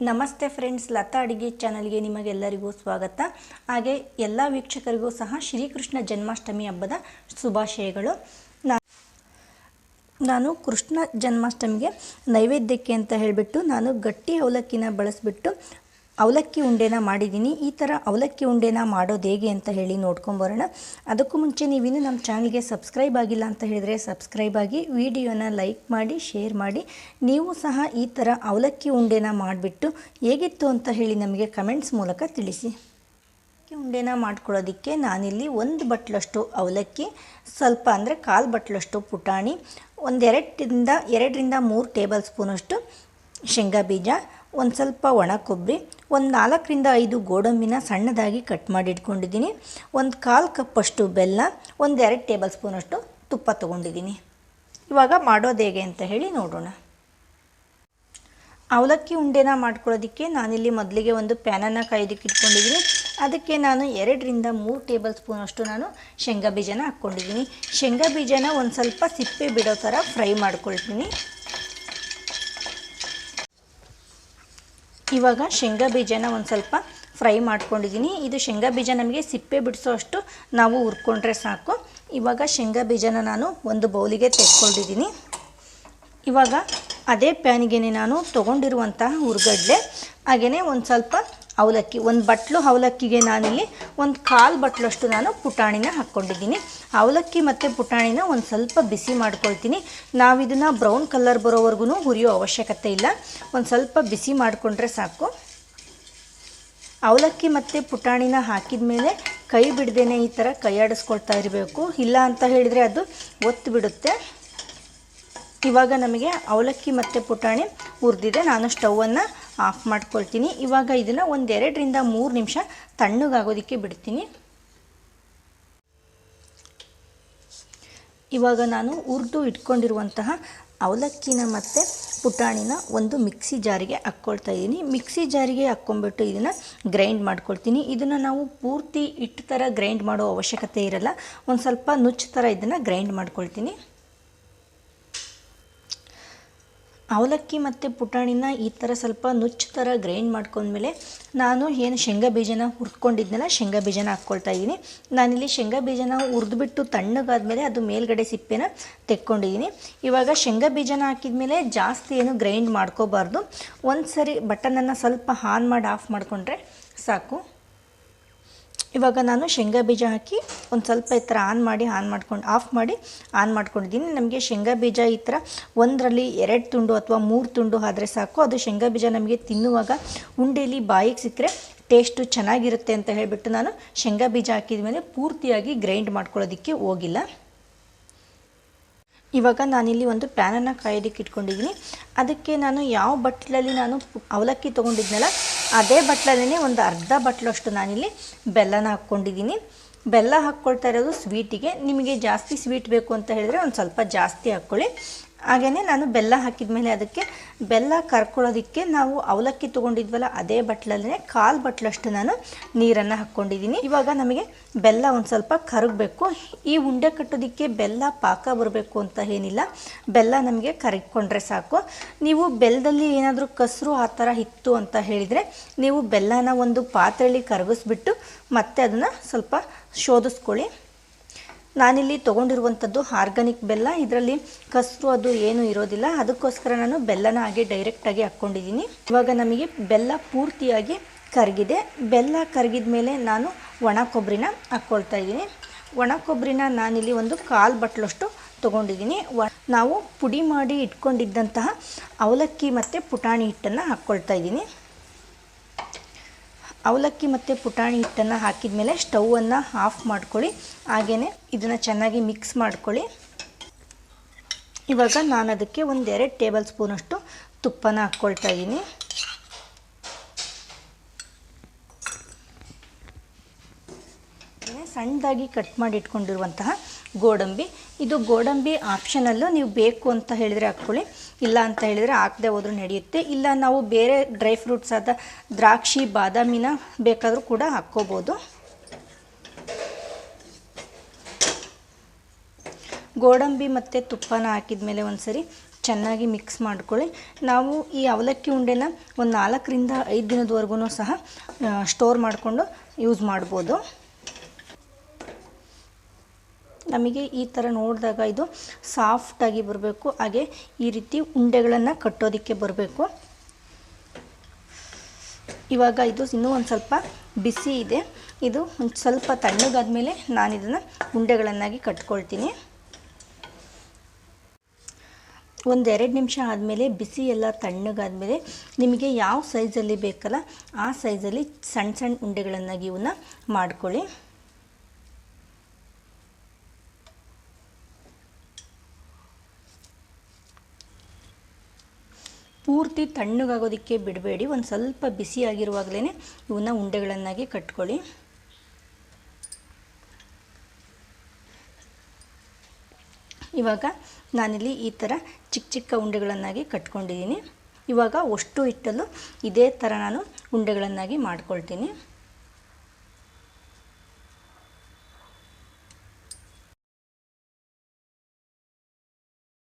ನಮಸ್ತೆ ಫ್ರೆಂಡ್ಸ್, ಲತಾ ಅಡಿಗೆ ಚಾನಲ್ಗೆ ನಿಮಗೆಲ್ಲರಿಗೂ ಸ್ವಾಗತ. ಹಾಗೆ ಎಲ್ಲ ವೀಕ್ಷಕರಿಗೂ ಸಹ ಶ್ರೀಕೃಷ್ಣ ಜನ್ಮಾಷ್ಟಮಿ ಹಬ್ಬದ ಶುಭಾಶಯಗಳು. ನಾನು ಕೃಷ್ಣ ಜನ್ಮಾಷ್ಟಮಿಗೆ ನೈವೇದ್ಯಕ್ಕೆ ಅಂತ ಹೇಳಿಬಿಟ್ಟು ನಾನು ಗಟ್ಟಿ ಅವಲಕ್ಕಿನ ಬಳಸಿಬಿಟ್ಟು ಅವಲಕ್ಕಿ ಉಂಡೆನ ಮಾಡಿದ್ದೀನಿ. ಈ ಥರ ಅವಲಕ್ಕಿ ಉಂಡೆನ ಮಾಡೋದು ಹೇಗೆ ಅಂತ ಹೇಳಿ ನೋಡ್ಕೊಂಬರೋಣ ಅದಕ್ಕೂ ಮುಂಚೆ ನೀವಿನ್ನೂ ನಮ್ಮ ಚಾನಲ್ಗೆ ಸಬ್ಸ್ಕ್ರೈಬ್ ಆಗಿಲ್ಲ ಅಂತ ಹೇಳಿದರೆ ಸಬ್ಸ್ಕ್ರೈಬ್ ಆಗಿ ವಿಡಿಯೋನ ಲೈಕ್ ಮಾಡಿ, ಶೇರ್ ಮಾಡಿ. ನೀವು ಸಹ ಈ ಥರ ಅವಲಕ್ಕಿ ಉಂಡೆನ ಮಾಡಿಬಿಟ್ಟು ಹೇಗಿತ್ತು ಅಂತ ಹೇಳಿ ನಮಗೆ ಕಮೆಂಟ್ಸ್ ಮೂಲಕ ತಿಳಿಸಿ. ಅವಲಕ್ಕಿ ಉಂಡೆನ ಮಾಡ್ಕೊಳ್ಳೋದಕ್ಕೆ ನಾನಿಲ್ಲಿ ಒಂದು ಬಟ್ಲಷ್ಟು ಅವಲಕ್ಕಿ, ಸ್ವಲ್ಪ ಅಂದರೆ ಕಾಲು ಬಟ್ಲಷ್ಟು ಪುಟಾಣಿ, ಒಂದೆರಡರಿಂದ, ಎರಡರಿಂದ ಮೂರು ಟೇಬಲ್ ಸ್ಪೂನಷ್ಟು ಶೇಂಗಾ ಬೀಜ ಒಂದು ಸ್ವಲ್ಪ ಒಣ ಕೊಬ್ಬರಿ, ಒಂದು ನಾಲ್ಕರಿಂದ ಐದು ಗೋಡಂಬಿನ ಸಣ್ಣದಾಗಿ ಕಟ್ ಮಾಡಿ ಇಟ್ಕೊಂಡಿದ್ದೀನಿ ಒಂದು ಕಾಲು ಕಪ್ಪಷ್ಟು ಬೆಲ್ಲ, ಒಂದು ಎರಡು ಟೇಬಲ್ ಸ್ಪೂನಷ್ಟು ತುಪ್ಪ ತೊಗೊಂಡಿದ್ದೀನಿ. ಇವಾಗ ಮಾಡೋದು ಹೇಗೆ ಅಂತ ಹೇಳಿ ನೋಡೋಣ. ಅವಲಕ್ಕಿ ಉಂಡೆನ ಮಾಡ್ಕೊಳ್ಳೋದಕ್ಕೆ ನಾನಿಲ್ಲಿ ಮೊದಲಿಗೆ ಒಂದು ಪ್ಯಾನನ್ನು ಕಾಯ್ದಕ್ಕೆ ಇಟ್ಕೊಂಡಿದ್ದೀನಿ. ಅದಕ್ಕೆ ನಾನು ಎರಡರಿಂದ ಮೂರು ಟೇಬಲ್ ಸ್ಪೂನಷ್ಟು ನಾನು ಶೇಂಗಾ ಬೀಜನ ಹಾಕ್ಕೊಂಡಿದ್ದೀನಿ. ಶೇಂಗಾ ಬೀಜನ ಒಂದು ಸ್ವಲ್ಪ ಸಿಪ್ಪೆ ಬಿಡೋ ಥರ ಫ್ರೈ ಮಾಡ್ಕೊಳ್ತೀನಿ. ಇವಾಗ ಶೇಂಗಾ ಬೀಜನ ಒಂದು ಸ್ವಲ್ಪ ಫ್ರೈ ಮಾಡ್ಕೊಂಡಿದ್ದೀನಿ ಇದು ಶೇಂಗಾ ಬೀಜ ನಮಗೆ ಸಿಪ್ಪೆ ಬಿಡಿಸೋ ಅಷ್ಟು ನಾವು ಹುರ್ಕೊಂಡ್ರೆ ಸಾಕು. ಇವಾಗ ಶೇಂಗಾ ಬೀಜನ ನಾನು ಒಂದು ಬೌಲಿಗೆ ತೆಕ್ಕೊಂಡಿದ್ದೀನಿ ಇವಾಗ ಅದೇ ಪ್ಯಾನಿಗೆ ನಾನು ತೊಗೊಂಡಿರುವಂತಹ ಹುರ್ಗಡ್ಲೆ. ಹಾಗೆಯೇ ಒಂದು ಸ್ವಲ್ಪ ಅವಲಕ್ಕಿ, ಒಂದು ಬಟ್ಲು ಅವಲಕ್ಕಿಗೆ ನಾನಿಲ್ಲಿ ಒಂದು ಕಾಲು ಬಟ್ಲಷ್ಟು ನಾನು ಪುಟಾಣಿನ ಹಾಕ್ಕೊಂಡಿದ್ದೀನಿ. ಅವಲಕ್ಕಿ ಮತ್ತು ಪುಟಾಣಿನ ಒಂದು ಸ್ವಲ್ಪ ಬಿಸಿ ಮಾಡ್ಕೊಳ್ತೀನಿ. ನಾವು ಇದನ್ನು ಬ್ರೌನ್ ಕಲರ್ ಬರೋವರೆಗೂ ಹುರಿಯೋ ಅವಶ್ಯಕತೆ ಇಲ್ಲ. ಒಂದು ಸ್ವಲ್ಪ ಬಿಸಿ ಮಾಡಿಕೊಂಡ್ರೆ ಸಾಕು. ಅವಲಕ್ಕಿ ಮತ್ತು ಪುಟಾಣಿನ ಹಾಕಿದ ಮೇಲೆ ಕೈ ಬಿಡ್ದೇನೆ ಈ ಥರ ಕೈಯಾಡಿಸ್ಕೊಳ್ತಾ ಇರಬೇಕು. ಇಲ್ಲ ಅಂತ ಹೇಳಿದರೆ ಅದು ಒತ್ತು ಬಿಡುತ್ತೆ. ಇವಾಗ ನಮಗೆ ಅವಲಕ್ಕಿ ಮತ್ತು ಪುಟಾಣಿ ಹುರಿದಿದೆ. ನಾನು ಸ್ಟವನ್ನು ಆಫ್ ಮಾಡ್ಕೊಳ್ತೀನಿ. ಇವಾಗ ಇದನ್ನು ಒಂದೆರಡರಿಂದ ಮೂರು ನಿಮಿಷ ತಣ್ಣಗಾಗೋದಕ್ಕೆ ಬಿಡ್ತೀನಿ. ಇವಾಗ ನಾನು ಹುರಿದು ಇಟ್ಕೊಂಡಿರುವಂತಹ ಅವಲಕ್ಕಿನ ಮತ್ತು ಪುಟಾಣಿನ ಒಂದು ಮಿಕ್ಸಿ ಜಾರಿಗೆ ಹಾಕ್ಕೊಳ್ತಾ ಇದ್ದೀನಿ. ಮಿಕ್ಸಿ ಜಾರಿಗೆ ಹಾಕ್ಕೊಂಬಿಟ್ಟು ಇದನ್ನು ಗ್ರೈಂಡ್ ಮಾಡ್ಕೊಳ್ತೀನಿ. ಇದನ್ನು ನಾವು ಪೂರ್ತಿ ಹಿಟ್ಟು ಥರ ಗ್ರೈಂಡ್ ಮಾಡೋ ಅವಶ್ಯಕತೆ ಇರಲ್ಲ. ಒಂದು ಸ್ವಲ್ಪ ನುಚ್ಚು ಥರ ಇದನ್ನು ಗ್ರೈಂಡ್ ಮಾಡ್ಕೊಳ್ತೀನಿ. ಅವಲಕ್ಕಿ ಮತ್ತು ಪುಟಾಣಿನ ಈ ಥರ ಸ್ವಲ್ಪ ನುಚ್ಚು ಥರ ಗ್ರೈಂಡ್ ಮಾಡ್ಕೊಂಡ್ಮೇಲೆ ನಾನು ಏನು ಶೇಂಗಾ ಬೀಜನ ಹುರ್ಕೊಂಡಿದ್ನಲ್ಲ ಶೇಂಗಾ ಬೀಜನ ಹಾಕ್ಕೊಳ್ತಾ ಇದ್ದೀನಿ ನಾನಿಲ್ಲಿ ಶೇಂಗಾ ಬೀಜನ ಹುರಿದ್ಬಿಟ್ಟು ತಣ್ಣಗಾದ್ಮೇಲೆ ಅದು ಮೇಲ್ಗಡೆ ಸಿಪ್ಪೆನ ತೆಕ್ಕೊಂಡಿದ್ದೀನಿ ಇವಾಗ ಶೇಂಗಾ ಬೀಜನ ಹಾಕಿದ್ಮೇಲೆ ಜಾಸ್ತಿ ಏನು ಗ್ರೈಂಡ್ ಮಾಡ್ಕೋಬಾರ್ದು. ಒಂದು ಸರಿ ಬಟನನ್ನು ಸ್ವಲ್ಪ ಆನ್ ಮಾಡಿ ಆಫ್ ಮಾಡಿಕೊಂಡ್ರೆ ಸಾಕು. ಇವಾಗ ನಾನು ಶೇಂಗಾ ಬೀಜ ಹಾಕಿ ಒಂದು ಸ್ವಲ್ಪ ಈ ಥರ ಆನ್ ಮಾಡಿ ಆನ್ ಮಾಡ್ಕೊಂಡು ಆಫ್ ಮಾಡಿ ಆನ್ ಮಾಡ್ಕೊಂಡಿದ್ದೀನಿ. ನಮಗೆ ಶೇಂಗಾ ಬೀಜ ಈ ಥರ ಒಂದರಲ್ಲಿ ಎರಡು ತುಂಡು ಅಥವಾ ಮೂರು ತುಂಡು ಆದರೆ ಸಾಕು. ಅದು ಶೇಂಗಾ ಬೀಜ ನಮಗೆ ತಿನ್ನುವಾಗ ಉಂಡೆಯಲ್ಲಿ ಬಾಯಿಗೆ ಸಿಕ್ಕರೆ ಟೇಸ್ಟು ಚೆನ್ನಾಗಿರುತ್ತೆ ಅಂತ ಹೇಳಿಬಿಟ್ಟು ನಾನು ಶೇಂಗಾ ಬೀಜ ಹಾಕಿದ ಮೇಲೆ ಪೂರ್ತಿಯಾಗಿ ಗ್ರೈಂಡ್ ಮಾಡ್ಕೊಳ್ಳೋದಕ್ಕೆ ಹೋಗಿಲ್ಲ. ಇವಾಗ ನಾನಿಲ್ಲಿ ಒಂದು ಪ್ಯಾನನ್ನು ಕಾಯೋದಕ್ಕೆ ಇಟ್ಕೊಂಡಿದ್ದೀನಿ. ಅದಕ್ಕೆ ನಾನು ಯಾವ ಬಟ್ಟಲಲ್ಲಿ ನಾನು ಅವಲಕ್ಕಿ ತೊಗೊಂಡಿದ್ನಲ್ಲ ಅದೇ ಬಟ್ಲಲ್ಲೇ ಒಂದು ಅರ್ಧ ಬಟ್ಲಷ್ಟು ನಾನಿಲ್ಲಿ ಬೆಲ್ಲನ ಹಾಕ್ಕೊಂಡಿದ್ದೀನಿ. ಬೆಲ್ಲ ಹಾಕ್ಕೊಳ್ತಾ ಇರೋದು ಸ್ವೀಟಿಗೆ ನಿಮಗೆ ಜಾಸ್ತಿ ಸ್ವೀಟ್ ಬೇಕು ಅಂತ ಹೇಳಿದ್ರೆ ಒಂದು ಸ್ವಲ್ಪ ಜಾಸ್ತಿ ಹಾಕ್ಕೊಳ್ಳಿ. ಹಾಗೆಯೇ ನಾನು ಬೆಲ್ಲ ಹಾಕಿದ ಮೇಲೆ ಅದಕ್ಕೆ ಬೆಲ್ಲ ಕರ್ಕೊಳ್ಳೋದಕ್ಕೆ ನಾವು ಅವಲಕ್ಕಿ ತೊಗೊಂಡಿದ್ವಲ್ಲ, ಅದೇ ಬಟ್ಲಲ್ಲೇ ಕಾಲು ಬಟ್ಲಷ್ಟು ನಾನು ನೀರನ್ನು ಹಾಕ್ಕೊಂಡಿದ್ದೀನಿ. ಇವಾಗ ನಮಗೆ ಬೆಲ್ಲ ಒಂದು ಸ್ವಲ್ಪ ಕರಗಬೇಕು. ಈ ಉಂಡೆ ಕಟ್ಟೋದಕ್ಕೆ ಬೆಲ್ಲ ಪಾಕ ಬರಬೇಕು ಅಂತ ಏನಿಲ್ಲ. ಬೆಲ್ಲ ನಮಗೆ ಕರಗಿಕೊಂಡ್ರೆ ಸಾಕು. ನೀವು ಬೆಲ್ಲದಲ್ಲಿ ಏನಾದರೂ ಕಸರು ಆ ಥರ ಇತ್ತು ಅಂತ ಹೇಳಿದರೆ ನೀವು ಬೆಲ್ಲನ ಒಂದು ಪಾತ್ರೆಯಲ್ಲಿ ಕರಗಿಸ್ಬಿಟ್ಟು ಮತ್ತೆ ಅದನ್ನು ಸ್ವಲ್ಪ ಶೋಧಿಸ್ಕೊಳ್ಳಿ. ನಾನಿಲ್ಲಿ ತೊಗೊಂಡಿರುವಂಥದ್ದು ಆರ್ಗಾನಿಕ್ ಬೆಲ್ಲ. ಇದರಲ್ಲಿ ಕಸರು ಅದು ಏನು ಇರೋದಿಲ್ಲ. ಅದಕ್ಕೋಸ್ಕರ ನಾನು ಬೆಲ್ಲನ ಹಾಗೆ ಡೈರೆಕ್ಟಾಗಿ ಹಾಕ್ಕೊಂಡಿದ್ದೀನಿ. ಇವಾಗ ನಮಗೆ ಬೆಲ್ಲ ಪೂರ್ತಿಯಾಗಿ ಕರಗಿದೆ. ಬೆಲ್ಲ ಕರಗಿದ ಮೇಲೆ ನಾನು ಒಣ ಕೊಬ್ಬರಿನ ಹಾಕ್ಕೊಳ್ತಾ ಇದ್ದೀನಿ. ಒಣ ಕೊಬ್ಬರಿನ ನಾನಿಲ್ಲಿ ಒಂದು ಕಾಲು ಬಟ್ಲಷ್ಟು ತೊಗೊಂಡಿದ್ದೀನಿ. ನಾವು ಪುಡಿ ಮಾಡಿ ಇಟ್ಕೊಂಡಿದ್ದಂತಹ ಅವಲಕ್ಕಿ ಮತ್ತು ಪುಟಾಣಿ ಹಿಟ್ಟನ್ನು ಹಾಕ್ಕೊಳ್ತಾ ಇದ್ದೀನಿ. ಅವಲಕ್ಕಿ ಮತ್ತು ಪುಟಾಣಿ ಹಿಟ್ಟನ್ನು ಹಾಕಿದ ಮೇಲೆ ಸ್ಟವನ್ನು ಆಫ್ ಮಾಡ್ಕೊಳ್ಳಿ. ಹಾಗೆಯೇ ಇದನ್ನು ಚೆನ್ನಾಗಿ ಮಿಕ್ಸ್ ಮಾಡ್ಕೊಳ್ಳಿ. ಇವಾಗ ನಾನು ಅದಕ್ಕೆ ಒಂದೆರಡು ಟೇಬಲ್ ಸ್ಪೂನಷ್ಟು ತುಪ್ಪನ ಹಾಕ್ಕೊಳ್ತಾ ಇದ್ದೀನಿ ಸಣ್ಣದಾಗಿ ಕಟ್ ಮಾಡಿ ಇಟ್ಕೊಂಡಿರುವಂತಹ ಗೋಡಂಬಿ. ಇದು ಗೋಡಂಬಿ ಆಪ್ಷನಲ್ಲು ನೀವು ಬೇಕು ಅಂತ ಹೇಳಿದರೆ ಹಾಕ್ಕೊಳ್ಳಿ. ಇಲ್ಲ ಅಂತ ಹೇಳಿದರೆ ಹಾಕದೆ ಹೋದರೂ ನಡೆಯುತ್ತೆ. ಇಲ್ಲ ನಾವು ಬೇರೆ ಡ್ರೈ ಫ್ರೂಟ್ಸ್ ಆದ ದ್ರಾಕ್ಷಿ, ಬಾದಾಮಿನ ಬೇಕಾದರೂ ಕೂಡ ಹಾಕ್ಕೋಬೋದು. ಗೋಡಂಬಿ ಮತ್ತು ತುಪ್ಪನ ಹಾಕಿದ ಮೇಲೆ ಒಂದು ಸರಿ ಚೆನ್ನಾಗಿ ಮಿಕ್ಸ್ ಮಾಡ್ಕೊಳ್ಳಿ. ನಾವು ಈ ಅವಲಕ್ಕಿ ಉಂಡೆನ ಒಂದು ನಾಲ್ಕರಿಂದ ಐದು ದಿನದವರೆಗೂ ಸಹ ಸ್ಟೋರ್ ಮಾಡಿಕೊಂಡು ಯೂಸ್ ಮಾಡ್ಬೋದು. ನಮಗೆ ಈ ಥರ ನೋಡಿದಾಗ ಇದು ಸಾಫ್ಟಾಗಿ ಬರಬೇಕು. ಹಾಗೆ ಈ ರೀತಿ ಉಂಡೆಗಳನ್ನು ಕಟ್ಟೋದಕ್ಕೆ ಬರಬೇಕು. ಇವಾಗ ಇದು ಇನ್ನೂ ಒಂದು ಸ್ವಲ್ಪ ಬಿಸಿ ಇದೆ. ಇದು ಒಂದು ಸ್ವಲ್ಪ ತಣ್ಣಗಾದ್ಮೇಲೆ ನಾನು ಇದನ್ನು ಉಂಡೆಗಳನ್ನಾಗಿ ಕಟ್ಕೊಳ್ತೀನಿ. ಎರಡು ನಿಮಿಷ ಆದಮೇಲೆ ಬಿಸಿ ಎಲ್ಲ ತಣ್ಣಗಾದ್ಮೇಲೆ ನಿಮಗೆ ಯಾವ ಸೈಜಲ್ಲಿ ಬೇಕಲ್ಲ ಆ ಸೈಜಲ್ಲಿ ಸಣ್ಣ ಸಣ್ಣ ಉಂಡೆಗಳನ್ನಾಗಿ ಇವನ್ನ ಮಾಡ್ಕೊಳ್ಳಿ. ಪೂರ್ತಿ ತಣ್ಣಗಾಗೋದಕ್ಕೆ ಬಿಡಬೇಡಿ. ಒಂದು ಸ್ವಲ್ಪ ಬಿಸಿಯಾಗಿರುವಾಗಲೇ ಇವನ್ನ ಉಂಡೆಗಳನ್ನಾಗಿ ಕಟ್ಕೊಳ್ಳಿ. ಇವಾಗ ನಾನಿಲ್ಲಿ ಈ ಥರ ಚಿಕ್ಕ ಚಿಕ್ಕ ಉಂಡೆಗಳನ್ನಾಗಿ ಕಟ್ಕೊಂಡಿದ್ದೀನಿ. ಇವಾಗ ಅಷ್ಟು ಇಟ್ಟಲು ಇದೇ ಥರ ನಾನು ಉಂಡೆಗಳನ್ನಾಗಿ ಮಾಡ್ಕೊಳ್ತೀನಿ.